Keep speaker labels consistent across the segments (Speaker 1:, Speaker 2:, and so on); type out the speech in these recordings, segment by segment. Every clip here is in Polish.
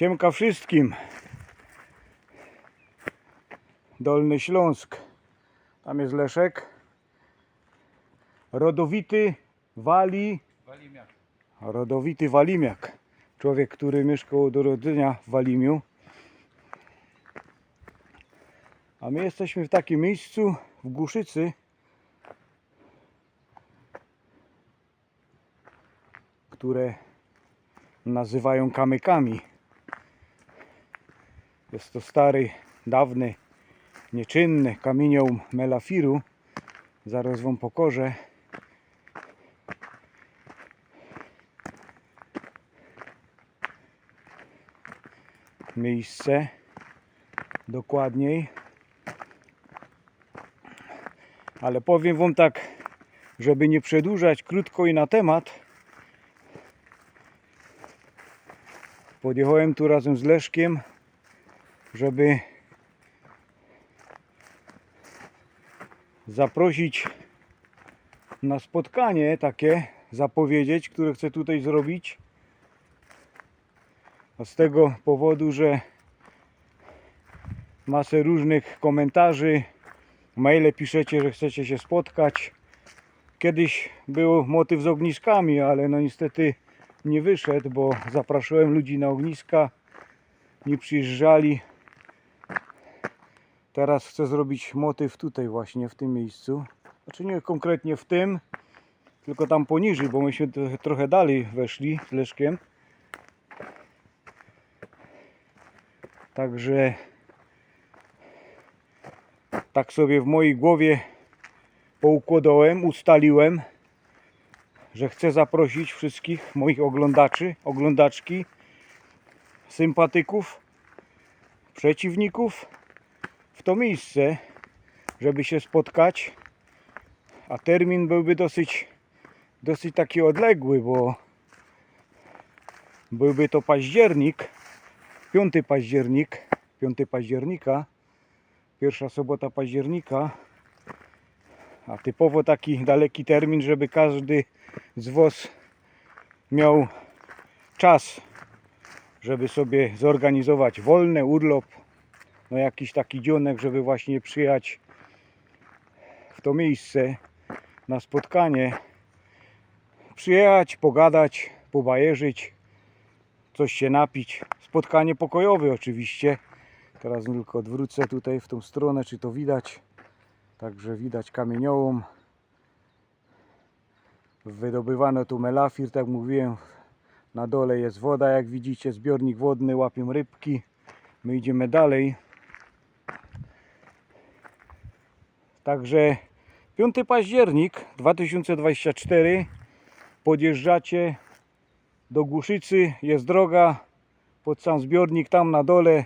Speaker 1: Siemka wszystkim. Dolny Śląsk. Tam jest Leszek. Rodowity Wali.
Speaker 2: Walimiak.
Speaker 1: Rodowity Walimiak. Człowiek, który mieszkał od urodzenia w Walimiu. A my jesteśmy w takim miejscu w Głuszycy, które nazywają kamykami. Jest to stary, dawny, nieczynny kamieniołom melafiru. Zaraz wam pokorze. Miejsce dokładniej. Ale powiem wam tak, żeby nie przedłużać krótko i na temat. Podjechałem tu razem z Leszkiem, żeby zaprosić na spotkanie takie, zapowiedzieć, które chcę tutaj zrobić. A z tego powodu, że masę różnych komentarzy, maile piszecie, że chcecie się spotkać. Kiedyś był motyw z ogniskami, ale no niestety nie wyszedł, bo zapraszałem ludzi na ogniska, nie przyjeżdżali. Teraz chcę zrobić motyw tutaj właśnie, w tym miejscu. Znaczy nie konkretnie w tym, tylko tam poniżej, bo myśmy trochę- dalej weszli z Leszkiem. Także tak sobie w mojej głowie poukładałem, ustaliłem, że chcę zaprosić wszystkich moich oglądaczy, oglądaczki, sympatyków, przeciwników w to miejsce, żeby się spotkać. A termin byłby dosyć, dosyć taki odległy, bo byłby to październik, 5 październik, 5 października, pierwsza sobota października, a typowo taki daleki termin, żeby każdy z Was miał czas, żeby sobie zorganizować wolny urlop, no jakiś taki dzionek, żeby właśnie przyjechać w to miejsce na spotkanie, przyjechać, pogadać, pobajerzyć, coś się napić. Spotkanie pokojowe oczywiście. Teraz tylko odwrócę tutaj w tą stronę, czy to widać. Także widać kamieniołom. Wydobywano tu melafir, tak mówiłem. Na dole jest woda, jak widzicie, zbiornik wodny, łapią rybki. My idziemy dalej. Także 5 październik 2024 podjeżdżacie do Głuszycy, jest droga pod sam zbiornik tam na dole.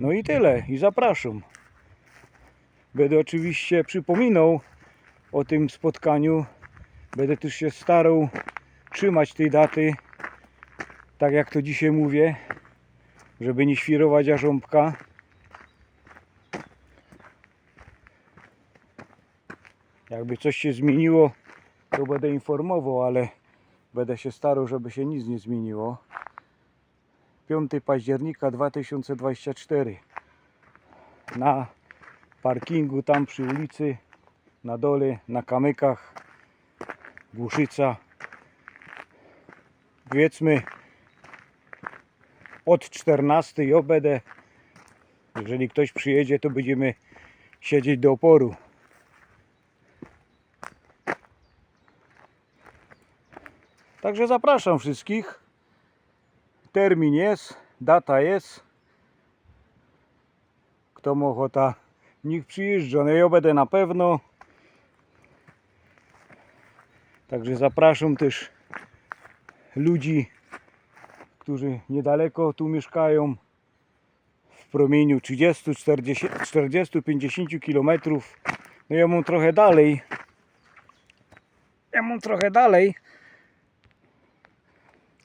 Speaker 1: No i tyle, i zapraszam. Będę oczywiście przypominał o tym spotkaniu. Będę też się starał trzymać tej daty, tak jak to dzisiaj mówię, żeby nie świrować jarząbka. Jakby coś się zmieniło, to będę informował, ale będę się starał, żeby się nic nie zmieniło. 5 października 2024 na parkingu tam przy ulicy na dole na kamykach Głuszyca powiedzmy od 14 ja będę jeżeli ktoś przyjedzie to będziemy siedzieć do oporu Także zapraszam wszystkich. Termin jest, data jest. Kto ma ochota, niech przyjeżdża. No ja będę na pewno. Także zapraszam też ludzi, którzy niedaleko tu mieszkają. W promieniu 30, 40, 40 50 km. No ja mam trochę dalej. Ja mam trochę dalej.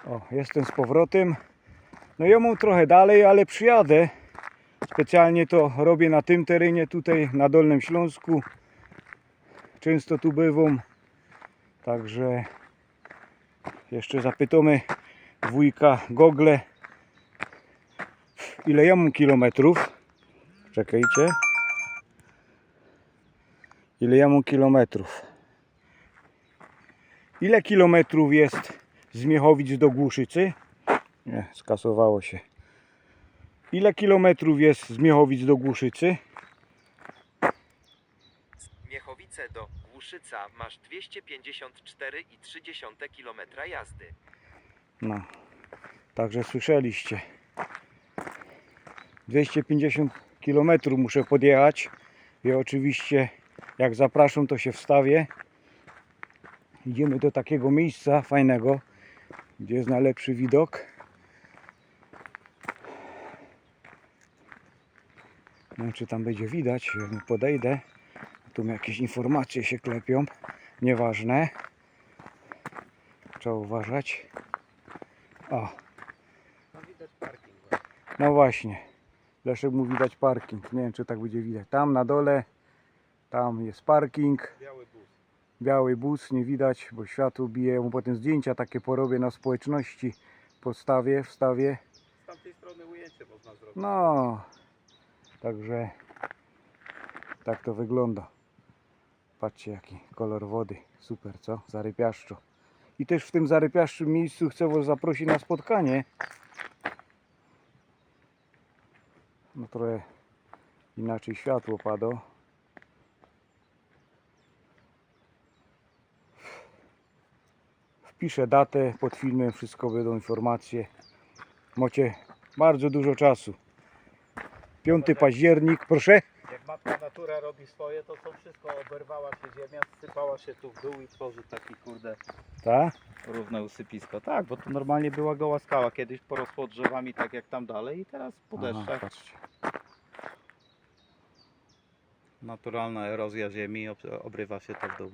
Speaker 1: O, jestem z powrotem. No ja mam trochę dalej, ale przyjadę. Specjalnie to robię na tym terenie tutaj na Dolnym Śląsku. Często tu bywam. Także Jeszcze zapytamy wujka Gogle, ile ja mam kilometrów. Czekajcie. Ile ja mam kilometrów? Ile kilometrów jest z Miechowic do Głuszycy? Nie, skasowało się. Ile kilometrów jest z Miechowic do Głuszycy?
Speaker 2: Miechowice do Głuszyca masz 254,3 km jazdy.
Speaker 1: No, także słyszeliście. 250 km muszę podjechać. I oczywiście, jak zapraszam, to się wstawię. Idziemy do takiego miejsca fajnego, gdzie jest najlepszy widok. Nie wiem, czy tam będzie widać, jak podejdę. Tu mi jakieś informacje się klepią. Nieważne. Trzeba uważać. O,
Speaker 2: No widać parking.
Speaker 1: no właśnie. Leszek mu widać parking. Nie wiem, czy tak będzie widać. Tam na dole, tam jest parking.
Speaker 2: Biały bus.
Speaker 1: Biały bus, nie widać, bo światło bije. Mu potem zdjęcia takie porobię na społeczności. Podstawię, wstawię.
Speaker 2: Z tamtej strony ujęcie można zrobić.
Speaker 1: No, także tak to wygląda. Patrzcie jaki kolor wody. Super, co? Zarypiaszczo. I też w tym zarypiaszczym miejscu chcę Was zaprosić na spotkanie. No trochę inaczej światło pada. Wpiszę datę pod filmem, wszystko będą informacje. Macie bardzo dużo czasu. 5 październik, proszę.
Speaker 3: Matka natura robi swoje, to to wszystko oberwała się ziemia, sypała się tu w dół i tworzy taki kurde
Speaker 1: Tak?
Speaker 3: równe usypisko. Tak, bo tu normalnie była goła skała, kiedyś porosło drzewami tak jak tam dalej i teraz po deszczach naturalna erozja ziemi ob- obrywa się to w dół.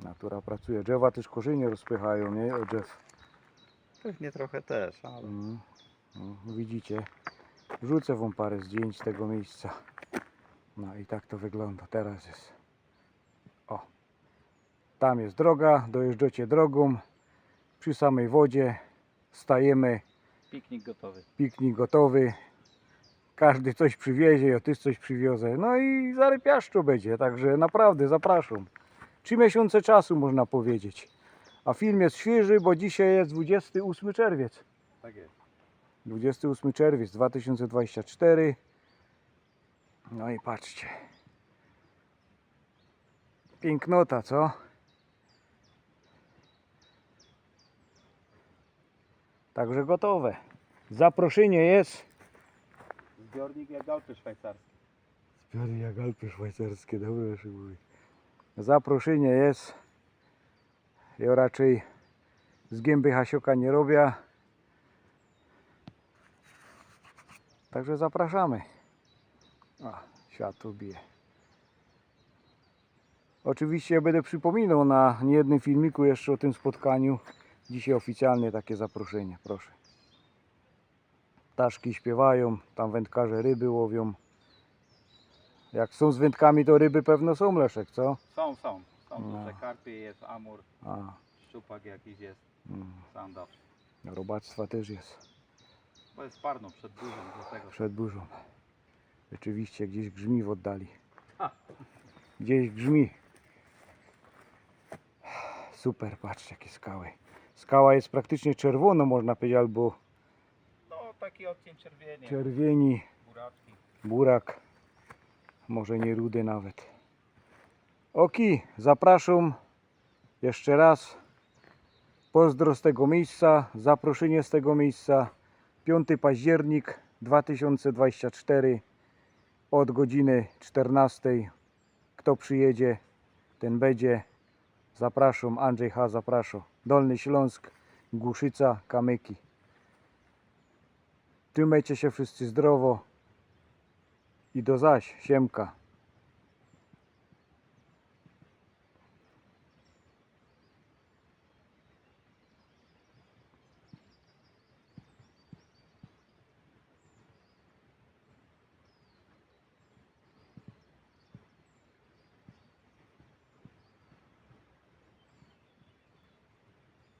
Speaker 1: Natura pracuje. Drzewa też korzenie rozpychają, nie? Od drzew.
Speaker 3: Pewnie trochę też, ale
Speaker 1: Mm. No, widzicie. Wrzucę wam parę zdjęć tego miejsca. No i tak to wygląda. Teraz jest. O. Tam jest droga. Dojeżdżacie drogą. Przy samej wodzie. Stajemy.
Speaker 3: piknik gotowy.
Speaker 1: Piknik gotowy. Każdy coś przywiezie, ja też coś przywiozę. No i zarypiaszczo będzie. Także naprawdę zapraszam. Trzy miesiące czasu można powiedzieć. A film jest świeży, bo dzisiaj jest 28 czerwiec.
Speaker 3: Tak jest.
Speaker 1: 28 czerwiec 2024. No i patrzcie. Pięknota, co? Także gotowe. Zaproszenie jest.
Speaker 3: Zbiornik jak Alpy szwajcarskie.
Speaker 1: Zbiory jak Alpy szwajcarskie, dobre się mówi. Zaproszenie jest. Ja raczej z gęby hasioka nie robię. Także zapraszamy. A, światło bije. Oczywiście będę przypominał na niejednym filmiku jeszcze o tym spotkaniu. Dzisiaj oficjalnie takie zaproszenie, proszę. Ptaszki śpiewają, tam wędkarze ryby łowią. Jak są z wędkami, to ryby pewno są, Leszek, co?
Speaker 3: Są, są. Są
Speaker 1: No.
Speaker 3: duże karpie, jest amur,
Speaker 1: A,
Speaker 3: szczupak jakiś jest,
Speaker 1: mm,
Speaker 3: sandacz.
Speaker 1: robactwa też jest.
Speaker 3: Bo jest parno przed burzą, dlatego.
Speaker 1: Przed burzą. Rzeczywiście gdzieś grzmi w oddali. Gdzieś grzmi. Super, patrzcie jakie skały. Skała jest praktycznie czerwona, można powiedzieć, albo
Speaker 3: No taki odcień czerwieni,
Speaker 1: czerwieni,
Speaker 3: buraczki.
Speaker 1: burak, może nie rudy nawet. Oki, zapraszam jeszcze raz. Pozdro z tego miejsca, zaproszenie z tego miejsca. 5 październik 2024 od godziny 14. Kto przyjedzie, ten będzie. Zapraszam, Andrzej H. zapraszam. Dolny Śląsk, Głuszyca, Kamyki. Trzymajcie się wszyscy zdrowo i do zaś, siemka.